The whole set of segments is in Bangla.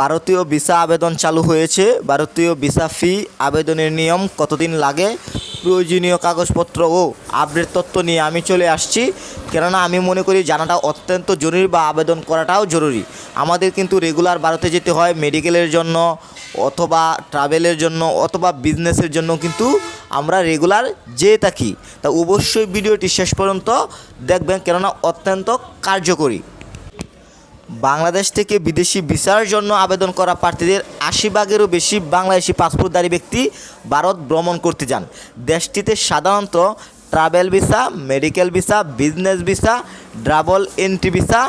ভারতীয় ভিসা আবেদন চালু হয়েছে। ভারতীয় ভিসা ফি আবেদনের নিয়ম কতদিন লাগে? প্রয়োজনীয় কাগজপত্র ও আপডেট তথ্য নিয়ে আমি চলে আসছি। কেননা আমি মনে করি জানাটা অত্যন্ত জরুরি বা আবেদন করাটাও জরুরি। আমাদের কিন্তু রেগুলার ভারতে যেতে হয় মেডিকেলের জন্য অথবা ট্রাভেলের জন্য অথবা বিজনেসের জন্য কিন্তু আমরা রেগুলার যেয়ে থাকি। তা অবশ্যই ভিডিওটি শেষ পর্যন্ত দেখবেন কেননা অত্যন্ত কার্যকরী। বাংলাদেশ থেকে বিদেশি ভিসার জন্য আবেদন করা প্রার্থীদের আশি ভাগেরও বেশি বাংলাদেশি পাসপোর্টধারী ব্যক্তি ভারত ভ্রমণ করতে যান। দেশটিতে সাধারণত travel visa, medical visa, business visa double entry visa,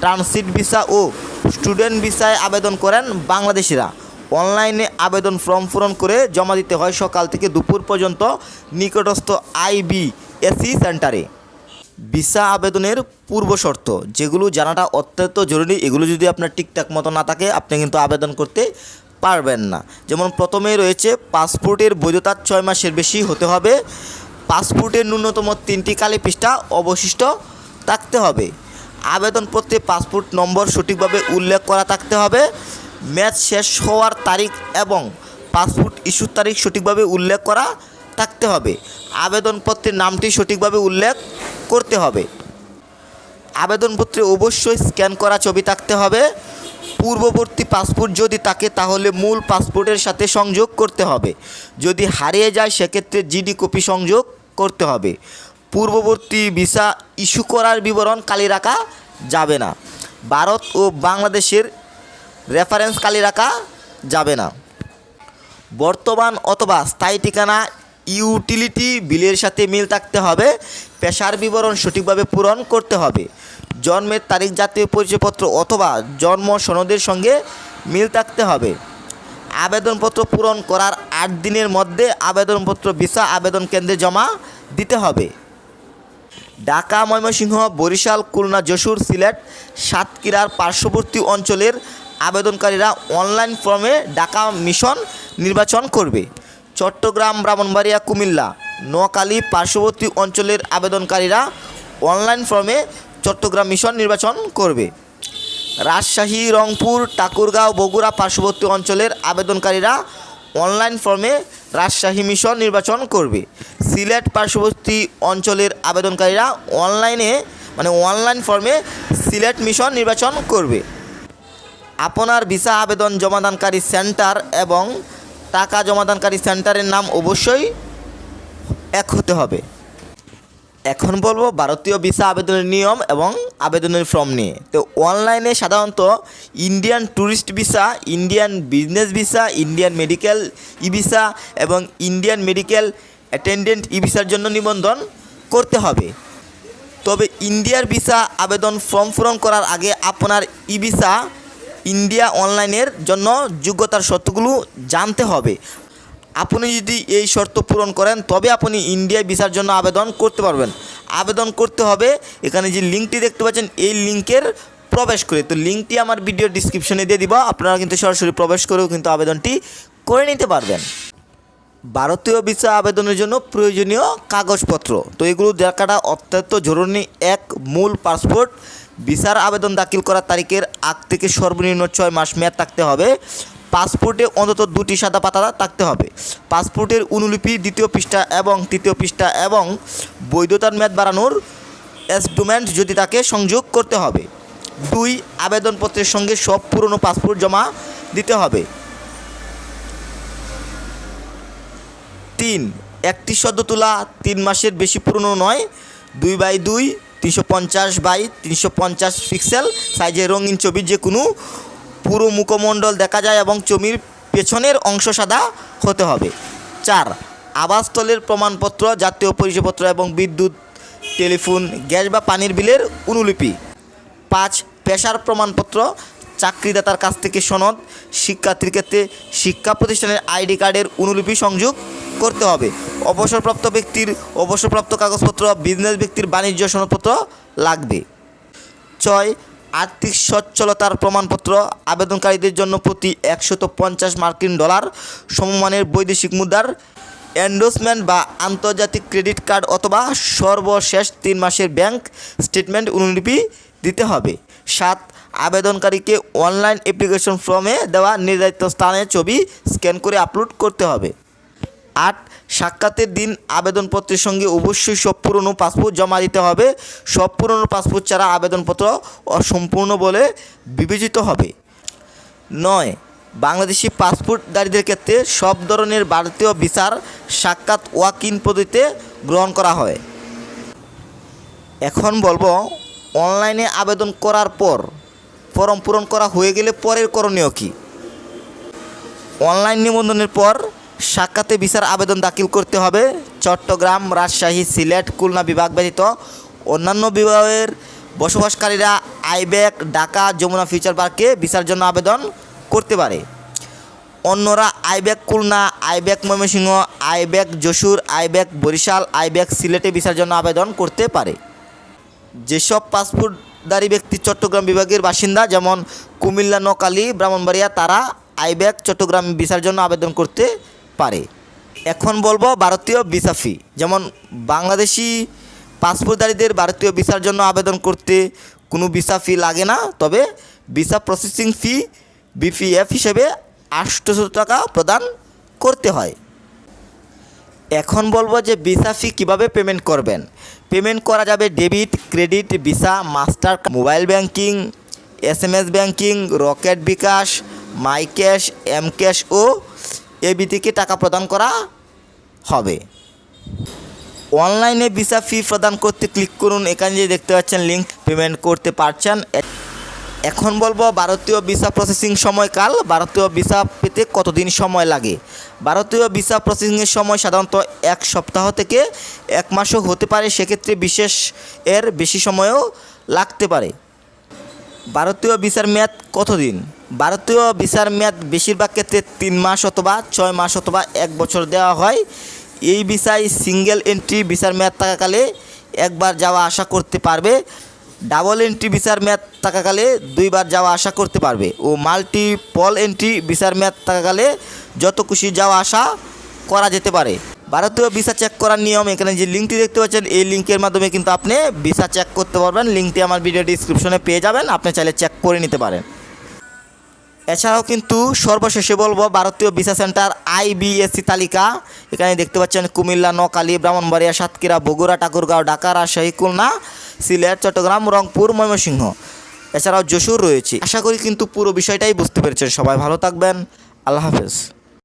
transit visa ও স্টুডেন্ট ভিসায় আবেদন করেন বাংলাদেশিরা। অনলাইনে আবেদন ফর্ম পূরণ করে জমা দিতে হয় সকাল থেকে দুপুর পর্যন্ত নিকটস্থ আইবিএসি সেন্টারে। ভিসা আবেদনের পূর্ব শর্ত, যেগুলো জানাটা অত্যন্ত জরুরি, এগুলো যদি আপনার ঠিকঠাক মতো না থাকে, আপনি কিন্তু আবেদন করতে পারবেন না। যেমন প্রথমেই রয়েছে, পাসপোর্টের বৈধতা ছয় মাসের বেশি হতে হবে। পাসপোর্টের ন্যূনতম তিনটি কালি পৃষ্ঠা অবশিষ্ট থাকতে হবে। আবেদনপত্রে পাসপোর্ট নম্বর সঠিকভাবে উল্লেখ করা থাকতে হবে। ম্যাচ শেষ হওয়ার তারিখ এবং পাসপোর্ট ইস্যুর তারিখ সঠিকভাবে উল্লেখ করা থাকতে হবে। আবেদনপত্রের নামটি সঠিকভাবে উল্লেখ করতে হবে। আবেদনপত্রে অবশ্যই স্ক্যান করা ছবি থাকতে হবে। পূর্ববর্তী পাসপোর্ট যদি থাকে তাহলে মূল পাসপোর্টের সাথে সংযোগ করতে হবে। যদি হারিয়ে যায় সেক্ষেত্রে জিডি কপি সংযোগ করতে হবে। পূর্ববর্তী ভিসা ইস্যু করার বিবরণ কালি রাখা যাবে না। ভারত ও বাংলাদেশের রেফারেন্স কালি রাখা যাবে না। বর্তমান অথবা স্থায়ী ঠিকানা ইউটিলিটি বিলের সাথে মিল থাকতে হবে, পেশার বিবরণ সঠিকভাবে পূরণ করতে হবে। জন্মের তারিখ, জাতীয় পরিচয়পত্র অথবা জন্ম সনদের সঙ্গে মিল থাকতে হবে। আবেদনপত্র পূরণ করার আট দিনের মধ্যে আবেদনপত্র ভিসা আবেদন কেন্দ্রে জমা দিতে হবে। ঢাকা, ময়মনসিংহ, বরিশাল, খুলনা, যশোর, সিলেট, সাতক্ষীরার পার্শ্ববর্তী অঞ্চলের আবেদনকারীরা অনলাইন ফর্মে ঢাকা মিশন নির্বাচন করবে। চট্টগ্রাম, ব্রাহ্মণবাড়িয়া, কুমিল্লা। নোয়াখালী পার্শ্ববর্তী অঞ্চলের আবেদনকারীরা অনলাইন ফর্মে চট্টগ্রাম মিশন নির্বাচন করবে। রাজশাহী, রংপুর, ঠাকুরগাঁও, বগুড়া পার্শ্ববর্তী অঞ্চলের আবেদনকারীরা অনলাইন ফর্মে রাজশাহী মিশন নির্বাচন করবে। সিলেট পার্শ্ববর্তী অঞ্চলের আবেদনকারীরা অনলাইনে মানে অনলাইন ফর্মে সিলেট মিশন নির্বাচন করবে। আপনার ভিসা আবেদন জমাদানকারী সেন্টার এবং টাকা জমাদানকারী সেন্টারের নাম অবশ্যই এক হতে হবে। এখন বলব ভারতীয় ভিসা আবেদনের নিয়ম এবং আবেদনের ফর্ম নিয়ে। তো অনলাইনে সাধারণত Indian tourist visa, Indian business visa, Indian medical e visa এবং ইন্ডিয়ান মেডিকেল অ্যাটেন্ডেন্ট ই ভিসার জন্য নিবন্ধন করতে হবে। তবে ইন্ডিয়ার ভিসা আবেদন ফর্ম পূরণ করার আগে আপনার ই ভিসা ইন্ডিয়া অনলাইনের জন্য যোগ্যতার শর্তগুলো জানতে হবে। আপনি যদি এই শর্ত পূরণ করেন, তবে আপনি ইন্ডিয়া ভিসার জন্য আবেদন করতে পারবেন। আবেদন করতে হবে, এখানে যে লিঙ্কটি দেখতে পাচ্ছেন, এই লিঙ্কের প্রবেশ করে। তো লিঙ্কটি আমার ভিডিও ডিসক্রিপশনে দিয়ে দিব, আপনারা কিন্তু সরাসরি প্রবেশ করেও কিন্তু আবেদনটি করে নিতে পারবেন। ভারতীয় ভিসা আবেদনের জন্য প্রয়োজনীয় কাগজপত্র। তো এগুলো দেখাটা অত্যন্ত জরুরি। এক, মূল পাসপোর্ট। ভিসার আবেদন দাখিল করার তারিখের আগ থেকে সর্বনিম্ন ছয় মাস মেয়াদ থাকতে হবে। পাসপোর্টে অন্তত দুটি সাদা পাতা থাকতে হবে। পাসপোর্টের অনুলিপি দ্বিতীয় পৃষ্ঠা এবং তৃতীয় পৃষ্ঠা এবং বৈধতার মেয়াদ বাড়ানোর এসডুমেন্ট যদি তাকে সংযোগ করতে হবে। দুই, আবেদনপত্রের সঙ্গে সব পুরনো পাসপোর্ট জমা দিতে হবে। তিন, একটি সদ্য তোলা তিন মাসের বেশি পুরনো নয়, দুই বাই দুই তিনশো পঞ্চাশ বাই তিনশো পঞ্চাশ পিক্সেল, সাইজের রঙিন ছবির যে কোনো পুরো মুখমণ্ডল দেখা যায় এবং ছবির পেছনের অংশ সাদা হতে হবে। চার আবাসস্থলের প্রমাণপত্র, জাতীয় পরিচয়পত্র এবং বিদ্যুৎ, টেলিফোন, গ্যাস বা পানির বিলের অনুলিপি। পাঁচ, পেশার প্রমাণপত্র, চাকরিদাতার কাছ থেকে সনদ, শিক্ষার্থীর ক্ষেত্রে শিক্ষা প্রতিষ্ঠানের আইডি কার্ডের অনুলিপি সংযোগ করতে হবে। অবসরপ্রাপ্ত ব্যক্তির অবসরপ্রাপ্ত কাগজপত্র বিজনেস ব্যক্তির বাণিজ্য সনদপত্র লাগবে। ছয়, আর্থিক সচ্ছলতার প্রমাণপত্র, আবেদনকারীদের জন্য প্রতি একশত পঞ্চাশ মার্কিন ডলার সমমানের বৈদেশিক মুদ্রার এন্ডোসমেন্ট বা আন্তর্জাতিক ক্রেডিট কার্ড অথবা সর্বশেষ তিন মাসের ব্যাংক স্টেটমেন্ট অনুলিপি দিতে হবে। সাত, আবেদনকারীকে অনলাইন অ্যাপ্লিকেশন ফর্মে দেওয়া নির্ধারিত স্থানে ছবি স্ক্যান করে আপলোড করতে হবে। আট সাক্ষাতের দিন আবেদনপত্রের সঙ্গে অবশ্যই সব পুরনো পাসপোর্ট জমা দিতে হবে। সব পুরনো পাসপোর্ট ছাড়া আবেদনপত্র অসম্পূর্ণ বলে বিবেচিত হবে। নয়, বাংলাদেশি পাসপোর্টধারীদের ক্ষেত্রে সব ধরনের ভারতীয় ভিসার সাক্ষাৎ ওয়াক ইন পদ্ধতিতে গ্রহণ করা হয়। এখন বলব, অনলাইনে আবেদন করার পর ফর্ম পূরণ করা হয়ে গেলে পরের করণীয় কী? অনলাইন নিবন্ধনের পর সাক্ষাতে বিচার আবেদন দাখিল করতে হবে। চট্টগ্রাম রাজশাহী সিলেট খুলনা বিভাগ ব্যতীত অন্যান্য বিভাগের বসবাসকারীরা আইব্যাক, ঢাকা, যমুনা ফিউচার পার্কে ভিসার জন্য আবেদন করতে পারে। অন্যরা আইব্যাক খুলনা, আইব্যাক ময়মনসিংহ, আইব্যাক যশোর, আইব্যাক বরিশাল, আইব্যাক সিলেটে ভিসার জন্য আবেদন করতে পারে। যেসব পাসপোর্টধারী ব্যক্তি চট্টগ্রাম বিভাগের বাসিন্দা, যেমন কুমিল্লা নকালী ব্রাহ্মণবাড়িয়া, তারা আইব্যাক, চট্টগ্রাম ভিসার জন্য আবেদন করতে পারে। এখন বলব ভারতীয় ভিসা ফি যেমন বাংলাদেশি পাসপোর্টধারীদের ভারতীয় ভিসার জন্য আবেদন করতে কোনো ভিসা ফি লাগে না, তবে ভিসা প্রসেসিং ফি বিপিএফ হিসেবে আটশোশো টাকা প্রদান করতে হয়। এখন বলব যে ভিসা ফি কীভাবে পেমেন্ট করবেন? পেমেন্ট করা যাবে debit credit Visa Master mobile banking S M S banking Rocket bKash my cash M cash O AB থেকে টাকা প্রদান করা হবে। অনলাইনে ভিসা ফি প্রদান করতে ক্লিক করুন। এখানে যে দেখতে পাচ্ছেন লিঙ্ক পেমেন্ট করতে পারছেন। এখন বলব, ভারতীয় ভিসা প্রসেসিং সময়কাল। ভারতীয় ভিসা পেতে কতদিন সময় লাগে? ভারতীয় ভিসা প্রসেসিংয়ের সময় সাধারণত এক সপ্তাহ থেকে এক মাসও হতে পারে। সেক্ষেত্রে বিশেষ এর বেশি সময়ও লাগতে পারে। ভারতীয় ভিসার মেয়াদ কতদিন? ভারতীয় ভিসার মেয়াদ বেশিরভাগ ক্ষেত্রে তিন মাস অথবা ছয় মাস অথবা এক বছর দেওয়া হয়। এই ভিসায় সিঙ্গেল এন্ট্রি ভিসার মেয়াদ থাকাকালে একবার যাওয়া আসা করতে পারবে। ডাবল এন্ট্রি ভিসার মেয়াদ থাকাকালে দুইবার যাওয়া আসা করতে পারবে ও মাল্টিপল এন্ট্রি ভিসার মেয়াদ থাকাকালে যত খুশি যাওয়া আসা করা যেতে পারে। ভারতীয় ভিসা চেক করার নিয়ম এখানে যে লিঙ্কটি দেখতে পাচ্ছেন, এই লিঙ্কের মাধ্যমে কিন্তু আপনি ভিসা চেক করতে পারবেন। লিঙ্কটি আমার ভিডিও ডিসক্রিপশনে পেয়ে যাবেন, আপনি চাইলে চেক করে নিতে পারেন। এছাড়াও কিন্তু সর্বশেষে বলব ভারতীয় ভিসা সেন্টার আইবিএসসি তালিকা। এখানে দেখতে পাচ্ছেন কুমিল্লা নকালী ব্রাহ্মণবাড়িয়া, সাতক্ষীরা, বগুড়া, ঠাকুরগাঁও ঢাকা রাজশাহী খুলনা সিলেট, চট্টগ্রাম, রংপুর, ময়মনসিংহ। এছাড়াও যশোর রয়েছে। আশা করি কিন্তু পুরো বিষয়টাই বুঝতে পেরেছেন। সবাই ভালো থাকবেন। আল্লাহ হাফেজ।